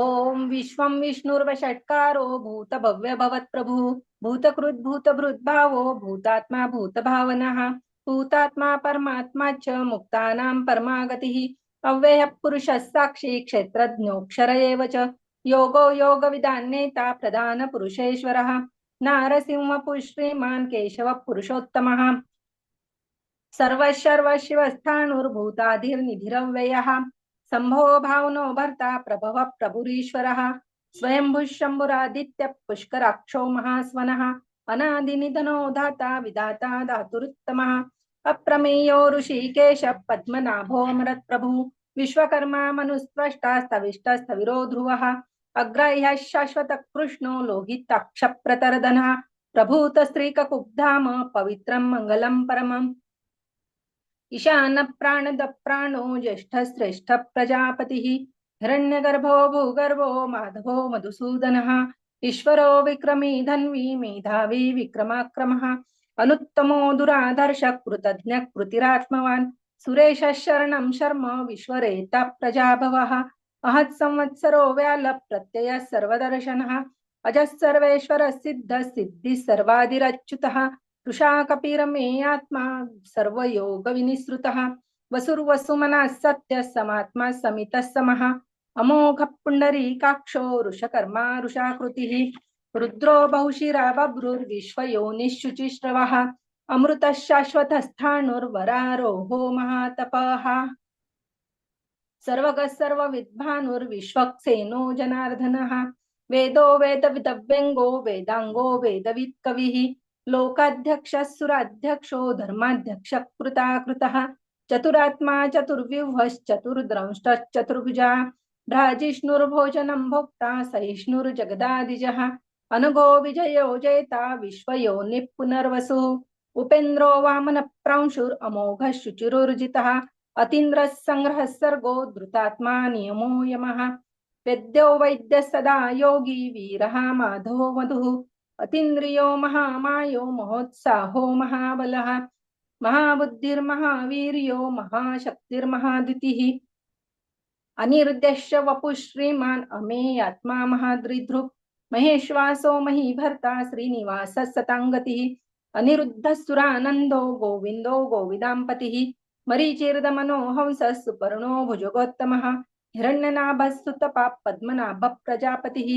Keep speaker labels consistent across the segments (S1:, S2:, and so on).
S1: ओम विश्वं विष्णुर्वषट्कारो भूत भव्य भवत प्रभु भूतकृत भूतभृत भावो भूतात्मा भूतभावनः भूतात्मा परमात्मा च मुक्तानां परमागतिः अव्ययः पुरुषः साक्षी क्षेत्रज्ञोऽक्षर एव च योगो योगविदान्नेता प्रधान पुरुषेश्वरः नारसिंह श्रीमान् केशव पुरुषोत्तमः सर्वशर्वशिवस्थाणुर्भूताधिर्निधिरव्ययः संभव भावनो भर्ता प्रभव प्रभुरीश्वरः। स्वयंभुशम्भुरादित्य पुष्कराक्षो महास्वनः। अनादिनिधनो धाता विधाता धातुरुत्तम। अप्रमेयो ऋषिकेश पद्मनाभो प्रभु विश्वकर्मा मनुस्पष्टा स्थविष्टस्थविरो ध्रुवः अग्राह्यः शाश्वत कृष्णो लोहिताक्षप्रतरदनः प्रभूतस्त्रीककुब्धाम पवित्रं मङ्गलं परमम्। ईशान प्राणद प्राणो ज्येष्ठ श्रेष्ठ प्रजापतिः हिरण्यगर्भो भूगर्भो माधवो मधुसूदनः ईश्वरो विक्रमी धन्वी मेधावी विक्रमाक्रमः अनुत्तमो दुराधर्श कृतज्ञ कृतिरात्मवान् सुरेश शरणं शर्म विश्वरेता प्रजाभवः महत् संवत्सरो व्याल प्रत्यय सर्वदर्शनः अजः सर्वेश्वर सिद्ध सिद्धि सर्वादिरच्युतः तुषा कपिरमे आत्मा सत्य समात्मा समितः समः। अमोघ पुण्डरीकाक्षो ऋषकर्मा ऋषाकृतिः। रुद्रो बहुशिरा बभ्रुर्विश्वयोनिशुचिश्रवः अमृतः शाश्वतस्थाणुर्वरारोहो महातपः। सर्वगः सर्वविद्भानुर्विश्वक्सेनो जनार्दनः। वेदो वेदविदव्यङ्गो वेदाङ्गो वेदवित्कविः। लोकाध्यक्ष सुराध्यक्षो धर्माध्यक्ष कृताकृत चतुरात्मा चतुर्व्यूहश्चतुर्द्रंष्टश्चतुर्भुजा भ्राजिष्णुर्भोजनं भोक्ता सहिष्णुर्जगदादिजः अनुगो विजयो जयता विश्वयोनिः पुनर्वसुः उपेन्द्रो वामनप्रांशुरमोघः शुचिरुर्जितः अतीन्द्रः सङ्ग्रहः सर्गो द्रुतात्मा नियमो यमः वैद्यो वैद्यः सदा योगी वीरः माधो मधुः अतीन्द्रियो महामायो महोत्साहो महाबलः महाबुद्धिर्महावीर्यो महाशक्तिर्महादितिः अनिर्देश्य वपुः श्रीमान् अमेयात्मा महादृधृक् महेश्वासो महीभर्ता श्रीनिवासः सताङ्गतिः अनिरुद्धसुरानन्दो गोविन्दो गोविदाम्पतिः मरीचिर्दमनो हंसः सुपर्णो भुजगोत्तमः। हिरण्यनाभः सुतपा पद्मनाभः प्रजापतिः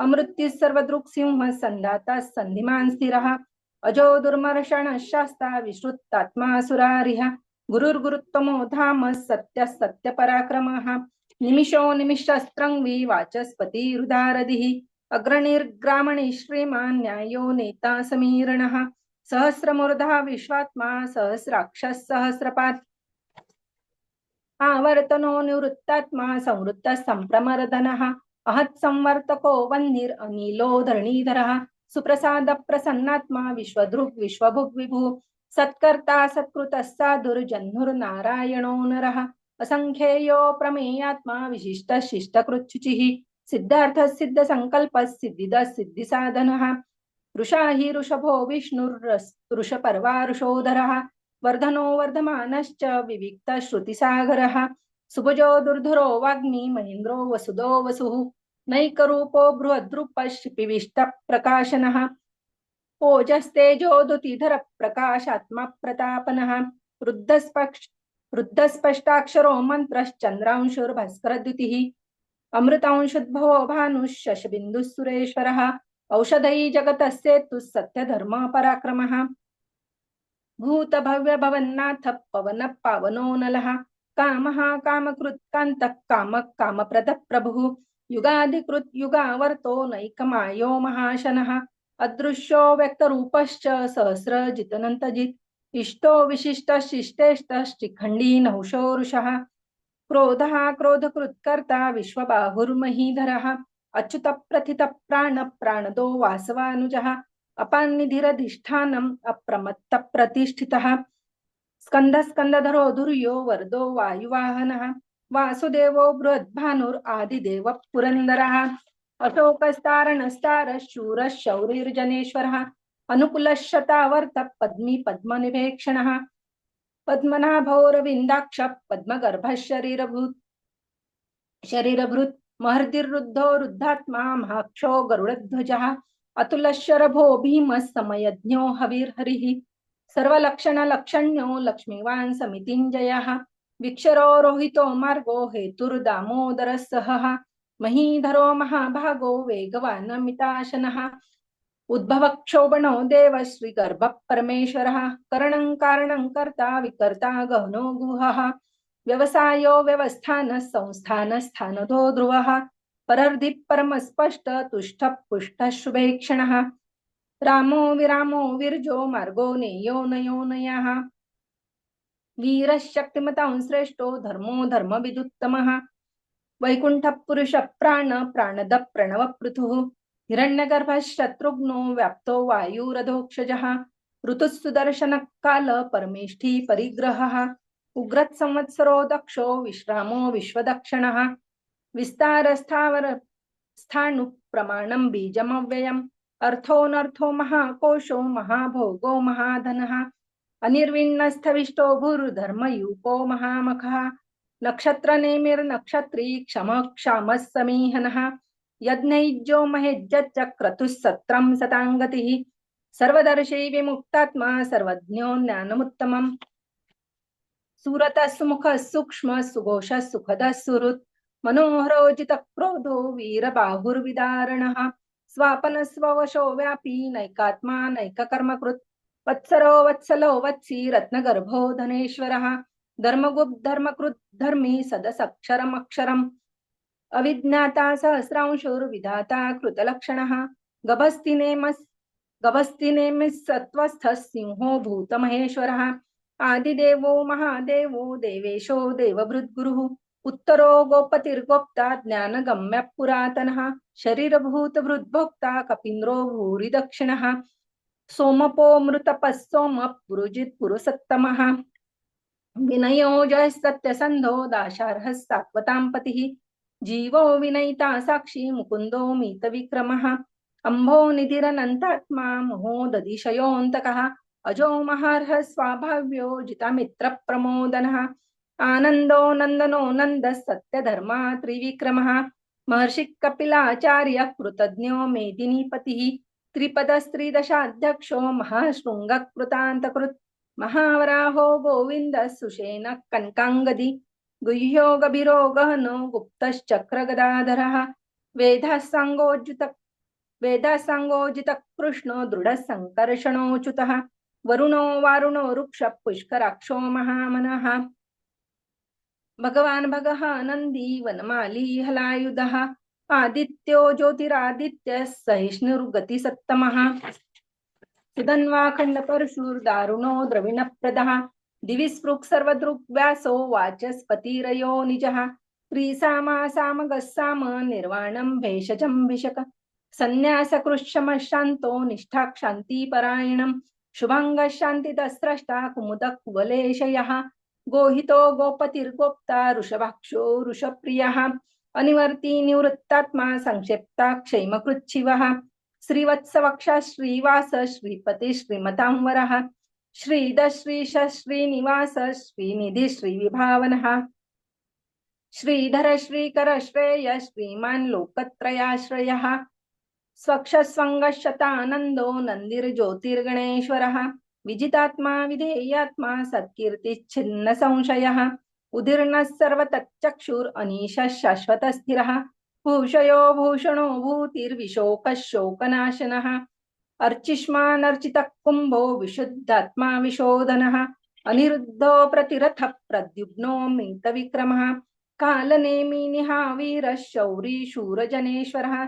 S1: अमृत्य सर्वदृक् सिंह संधाता संधिमान स्थिरः। अजो दुर्मर्षण शास्ता विश्रुतात्मा सुरारिः गुरुर्गुरुत्तमो धाम सत्य सत्यपराक्रमः। निमिषो निमिषस्त्रंगी वाचस्पती हृदारधिः अग्रणिर्ग्रामणि श्रीमान् न्यायो नेता समीरणः सहस्रमूर्धा विश्वात्मा सहस्राक्षः सहस्रपात्। आवर्तनो निवृत्तात्मा संवृत्तः सम्प्रमर्दनः अहत् संवर्तको वह्निर् अनिलो धरणीधरः सुप्रसाद प्रसन्नात्मा विश्वदृक् विश्वभुग् विभु सत्कर्ता सत्कृतः साधुर्जह्नुर्नारायणो नरः असङ्ख्येयो प्रमेयात्मा विशिष्ट शिष्टकृच्छुचिः सिद्धार्थ सिद्ध संकल्प सिद्धिद सिद्धिसाधनः ऋषा हि ऋषभो विष्णुर्ऋषपर्वा ऋषोधरः वर्धनो वर्धमानश्च विविक्त श्रुतिसागरः सुभजो दुर्धरो वाग्मी महेन्द्रो वसुदो वसुः। नैकरूपो बृहद्रुपशिपिविष्ट प्रकाशनः ओजस्तेजोदुतिधर प्रकाशात्मा प्रतापनः वृद्धस्पक्ष वृद्धस्पष्टाक्षरो मन्त्रश्चन्द्रांशुर्भास्करद्युतिः अमृतांशुद्भवो भानुः शशबिन्दुः सुरेश्वरः औषधै जगतस्येतुः सत्यधर्म पराक्रमः भूतभव्य भवन्नाथ पवन पावनो नलः कामः कामकृत्कान्तः कामः कामप्रदः प्रभुः युगाधिकृत युगावर्तो नैकमायो महाशनः। अदृश्यो व्यक्तरूपश्च सहस्रजितनन्तजित्। इष्टो विशिष्टशिष्टेष्टश्चिखण्डी नहुषो रुषः क्रोधः क्रोधकृत्कर्ता विश्वबाहुर्महीधरः। अच्युतप्रथितप्राणप्राणदो प्राण प्राणदो वासवानुजः। अपान्निधिरधिष्ठानम् अप्रमत्त स्कंद स्कन्द धुर्यो वरदो वायुवाहनः वासुदेवो बृहद्भानुर् आदिदेव पुरन्दरः अशोकस्तारणस्तारः शूर शौरीर्जनेश्वर अनुकुलः शतावर्त पद्मी पद्मनिभेक्षण पद्मनाभोरविन्दाक्ष पद्मगर्भः शरीरभूत् शरीरभृत् महर्दिर्वृद्धो रुद्धात्मा महाक्षो गरुडध्वजः अतुलशरभो भीमः समयज्ञो हविर्हरिः सर्वलक्षणलक्षण्यो लक्ष्मीवान् समितिञ्जयः। विक्षरो रोहितो मार्गो हेतुर्दामोदरः सह। महीधरो महाभागो वेगवान् मिताशनः उद्भवक्षोभणो देव श्रीगर्भ परमेश्वर करणं कारणं कर्ता विकर्ता गहनो गुहः। व्यवसायो व्यवस्थान संस्थान स्थानदो ध्रुवः। परर्धि परमस्पष्ट तुष्ट पुष्ट शुभेक्षणः। रामो विरामो विरजो मार्गो नेयो नयो नयः। वीरशक्तिमतां श्रेष्ठो धर्मो धर्मविदुत्तमः वैकुण्ठपुरुष प्राण प्राणद प्रणव पृथुः। हिरण्यगर्भः शत्रुघ्नो व्याप्तो वायुरधोक्षजः ऋतुस्सुदर्शनकाल परमेष्ठी परिग्रहः। उग्रत् संवत्सरो दक्षो विश्रामो विश्वदक्षिणः। विस्तारस्थावर स्थाणुप्रमाणं बीजमव्ययम्। अर्थोऽनर्थो महाकोशो महाभोगो महाधनः अनिर्विण्णस्थविष्टो भूर्धर्मयूपो महामखः नक्षत्रनेमिर्नक्षत्री क्षमक्षामः समीहनः यज्ञैज्यो महेज्जक्रतुः सत्रं सताङ्गतिः सर्वदर्शी विमुक्तात्मा सर्वज्ञो ज्ञानमुत्तमम् सुरतः सुमुखः सूक्ष्म सुघोषः सुखदः सुहृत् मनोहरोजितक्रोधो वीरबाहुर्विदारणः। स्वापनस्ववशोव्यापी नैकात्मा नैककर्मकृत्। वत्सरो वत्सलो वत्सी रत्नगर्भो धनेश्वरः। धर्मगुप् धर्मकृत् धर्मी सदसक्षरमक्षरम्। अविज्ञाता सहस्रांशुर्विधाता कृतलक्षणः। गभस्तिनेमस् गभस्तिनेमिसत्वस्थः सिंहो भूतमहेश्वरः। आदिदेवो महादेवो देवेशो देवभृद्गुरुः। उत्तरो गोपतिर्गोप्ता ज्ञानगम्य पुरातनः शरीरभूतभृद्भोक्ता कपीन्द्रो भूरि दक्षिणः सोमपो मृतपः सोम पुरुजित् विनयो जयः सत्यसन्धो दाशार्हः सात्वतां पतिः जीवो विनयिता साक्षी मुकुन्दो मीतविक्रमः। अम्भो निधिरनन्तात्मा महोदधिशयोऽन्तकः अजो महार्ह स्वाभाव्यो जितामित्रप्रमोदनः। आनन्दो नन्दनो नन्दः सत्यधर्मा त्रिविक्रमः। महर्षि कपिलाचार्य कृतज्ञो मेदिनीपतिः। त्रिपदस्त्रिदशाध्यक्षो महाशृङ्गकृतान्तकृत्। महावराहो गोविन्दः सुषेण कनकाङ्गदि। गुह्यो गभीरो गहनो गुप्तश्चक्रगदाधरः। वेदः साङ्गोज्युत वेदः साङ्गोजितः कृष्णो दृढः सङ्कर्षणोच्युतः वरुणो वारुणो वृक्ष पुष्कराक्षो महामनः। भगवान् भगः नन्दी वनमाली हलायुधः आदित्यो ज्योतिरादित्यः सहिष्णुर्गतिसत्तमः। सुधन्वाखण्डपरशुर्दारुणो द्रविणप्रदः दिवि स्पृक् सर्वदृग्व्यासो वाचस्पतिरयो निजः। त्रिसामा सामगः साम निर्वाणं भेषजं भिषक। संन्यासकृशमशान्तो निष्ठाक्षान्तिपरायणम् शुभाङ्गः शान्तितस्रष्टा कुमुद कुवलेशयः गोहितो गोपतिर्गोप्ता ऋषभाक्षो ऋषप्रियः अनिवर्ती निवृत्तात्मा संक्षेप्ता क्षैमकृच्छिवः श्रीवत्सवक्षा श्रीवास श्रीपती श्रीमतांवर श्रीदश्रीश श्रीनिवास श्रीनिधी श्रीविभावन श्रीधर श्रीकर श्रेय श्रीमान लोकत्रयाश्रयः स्वक्षस्वङ्गशतानन्दो नन्दिर्ज्योतिर्गणेश्वरः विजितात्मा विधेयात्मा सत्कीर्तिच्छिन्न संशयः। उदीर्णः सर्वतच्चक्षुरनीशः शाश्वतस्थिरः। भूषयो भूषणो भूतिर्विशोकः शोकनाशनः अर्चिष्मानर्चितः कुम्भो विशुद्धात्मा विशोधनः अनिरुद्धो प्रतिरथः प्रद्युम्नो मितविक्रमः। कालनेमि निहावीरः शौरी शूरजनेश्वरः।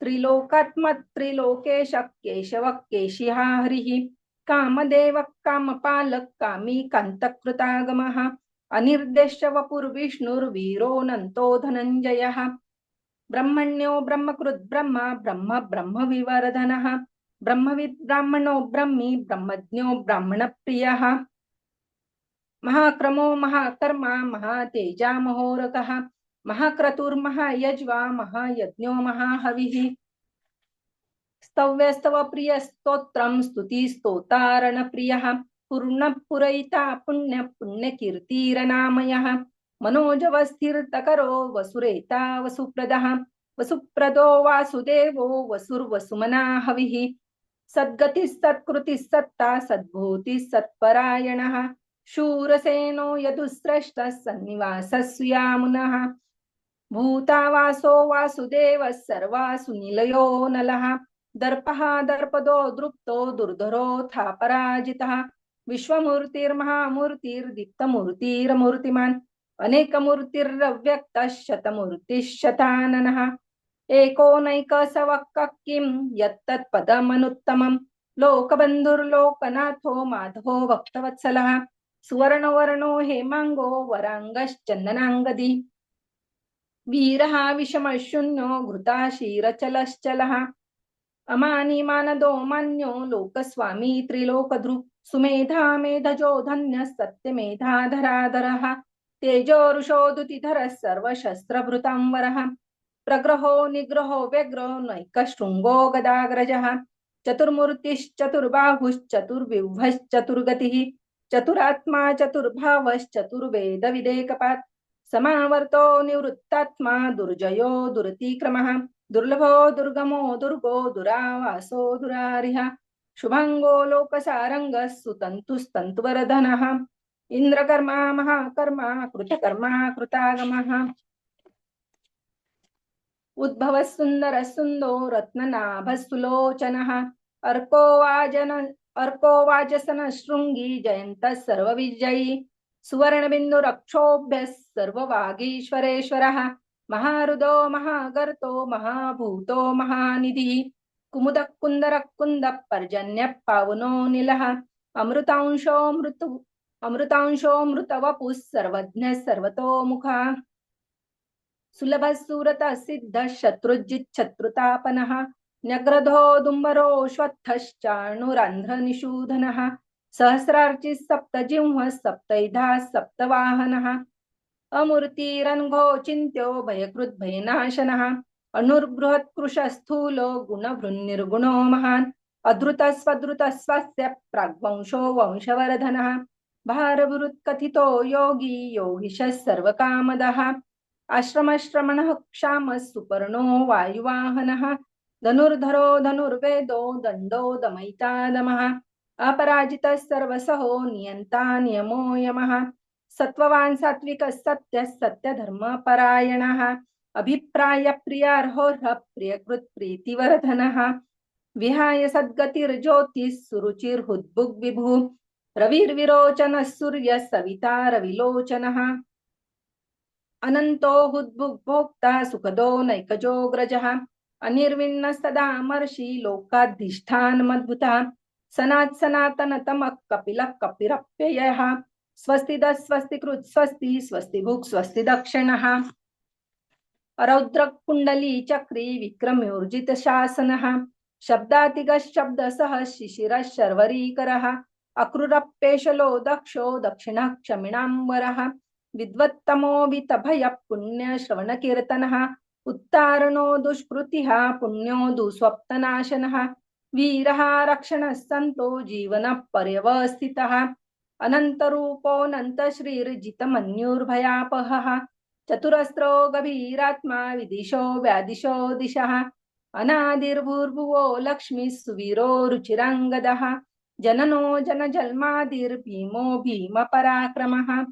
S1: त्रिलोकात्मत्रिलोकेश केशवः केशिहा हरिः। कामदेव कामपालः कामी कान्तकृतागमः अनिर्देश्य वपुर्विष्णुर्वीरोऽनन्तो धनञ्जयः ब्रह्मण्यो ब्रह्मकृत् ब्रह्म ब्रह्म ब्रह्मविवर्धनः ब्रह्मविद् ब्राह्मणो ब्रह्मी ब्रह्मज्ञो ब्राह्मणप्रियः। महाक्रमो महाकर्मा महातेजा महोरकः महाक्रतुर्महायज्वा महायज्ञो महाहविः। स्तव्यस्तव प्रियस्तोत्रं स्तुतिस्तोतारणप्रियः पूर्णः पुरयिता पुण्य पुण्यकीर्तिरनामयः मनोजवस्थिर्तकरो वसुरेता वसुप्रदः वसुप्रदो वासुदेवो वसुर्वसुमना हविः सद्गतिः सत्कृतिः सत्ता सद्भूतिः सत्परायणः शूरसेनो यदुस्रष्टः सन्निवासस्यामुनः भूतावासो वासुदेवः सर्वासु निलयो नलः। दर्पः दर्पदो दृप्तो दुर्धरोऽथा पराजितः विश्वमूर्तिर्महामूर्तिर्दीप्तमूर्तिरमूर्तिमान्। अनेकमूर्तिरव्यक्तः शतमूर्तिः किं यत्तत्पदमनुत्तमम् लोकबन्धुर्लोकनाथो माधवो भक्तवत्सलः सुवर्णवर्णो हेमाङ्गो वराङ्गश्चन्दनाङ्गदी। वीरः विषमशून्यो घृताशीरचलश्चलः। अमानी मानदो मान्यो लोकस्वामी त्रिलोकधृ सुमेधा मेधजो धन्य सत्यमेधाधराधरः सर्वशस्त्रभृतं सर्वशस्त्रभृतांवरः प्रग्रहो निग्रहो व्यग्रो नैकशृङ्गो गदाग्रजः चतुर्मूर्तिश्चतुर्बाहुश्चतुर्विह्वश्चतुर्गतिः चतुरात्मा चतुर्भावश्चतुर्वेदविदेकपात् समावर्तो निवृत्तात्मा दुर्जयो दुरतिक्रमः दुर्लभो दुर्गमो दुर्गो दुरावासो दुरारिः शुभङ्गो लोकसारङ्गः सुतन्तुस्तन्तुवरधनः इन्द्रकर्मा महाकर्मा कृतकर्मा कृतागमः। उद्भवः सुन्दरः सुन्दो रत्ननाभः सुलोचनः अर्को वाजन अर्को वाजसन शृङ्गी जयन्तः सर्वविजयी। सुवर्णबिन्दुरक्षोभ्यः सर्ववागीश्वरेश्वरः। महारुदो महागर्तो महाभूतो महानिधिः कुमुदः कुन्दरः कुन्दः पर्जन्यः पावनो निलः अमृतांशो मृतु अमृतांशो मृतवपुः सर्वज्ञः सर्वतोमुखः सुलभः शत्रुतापनः सिद्धः दुम्बरो न्यग्रधो दुम्बरोऽश्वत्थश्चाणुरन्ध्रनिषूधनः सहस्रार्चिः सप्तजिह्वः सप्तैधा सप्तवाहनः अमूर्तिरन्घो चिन्त्यो भयकृद्भयनाशनः। अणुर्बृहत्कृशस्थूलो गुणभृन्निर्गुणो महान्। अधृतस्वधृतस्वस्य प्राग्वंशो वंशवर्धनः। भारभृत्कथितो योगी योगिशः सर्वकामदः। आश्रमश्रमणः क्षामः सुपर्णो वायुवाहनः। धनुर्धरो धनुर्वेदो दण्डो दमयिता दमः अपराजितः सर्वसहो नियन्ता नियमो यमः। सत्त्ववान् सात्विकः सत्यः सत्यधर्मपरायणः। कृत प्रियकृत्प्रीतिवर्धनः विहाय सद्गतिर्ज्योतिः सुरुचिर्हुद्बुग्विभुः। रविर्विरोचनः सूर्य सविता रविलोचनः अनन्तो हुद्भुग्भोक्ता सुखदो नैकजोऽग्रजः अनिर्विण्णः सदामर्षि लोकाधिष्ठानमद्भुतः। सनात् सनातनतमः कपिलः कपिरप्ययः स्वस्ति द स्वस्ति कृत् स्वस्ति स्वस्ति भुक् स्वस्ति दक्षिणः। रौद्रकुण्डली चक्री विक्रम्योर्जितशासनः शब्द सह शिशिर शर्वरीकर। अक्रूरप्येशलो दक्षो दक्षिणः क्षमिणाम्बरः। विद्वत्तमोऽभितभयः पुण्यश्रवणकीर्तनः उत्तारणो दुष्कृतिः पुण्यो दुस्वप्तनाशन वीरः रक्षणः सन्तो जीवन पर्यवस्थितः। अनन्तरूपोऽनन्तश्रीर्जितमन्युर्भयापहः चतुरस्त्रो गभीरात्मा विदिशो व्यादिशो दिशः। अनादिर्भूर्भुवो लक्ष्मीः सुवीरो रुचिराङ्गदः। जननो जनजन्मादिर्भीमो भीमपराक्रमः।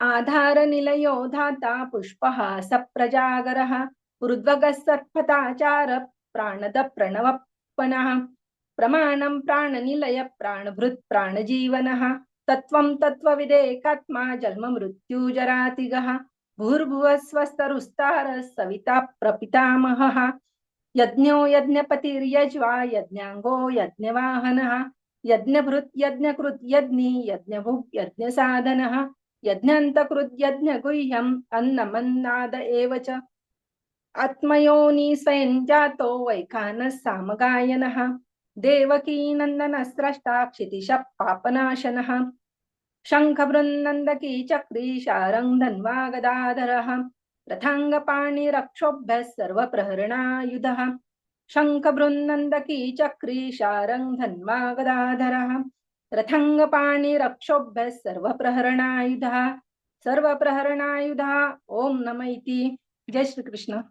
S1: आधारनिलयो धाता पुष्पः सप्रजागरः। हृद्वगः सत्पथाचार प्रमाणं प्राणनिलय प्राणभृत् प्राणजीवनः तत्त्वं तत्त्वविदेकात्मा जन्ममृत्युजरातिगः भूर्भुवः स्वस्तरुस्तारः सविता प्रपितामहः यज्ञो यज्ञपतिर्यज्वा यज्ञाङ्गो यज्ञवाहनः यज्ञभृत् यज्ञकृत् यज्ञी यज्ञभुक् यज्ञसाधनः यज्ञन्तकृत् यज्ञगुह्यम् अन्नमन्नाद एव च। आत्मयोनि स्वयं जातो वैखानः सामगायनः देवकीनन्दनस्रष्टाक्षितिशः पापनाशनः शङ्खबृन्नन्दकी चक्री शारङ्गधन्वा गदाधरः रथाङ्गपाणिरक्षोभ्यः सर्वप्रहरणायुधः। शङ्खबृन्नन्दकी चक्री धन्वा गदाधरः रथाङ्गपाणिरक्षोभ्यः सर्वप्रहरणायुधः। सर्वप्रहरणायुधः ॐ नम इति। जय श्रीकृष्ण।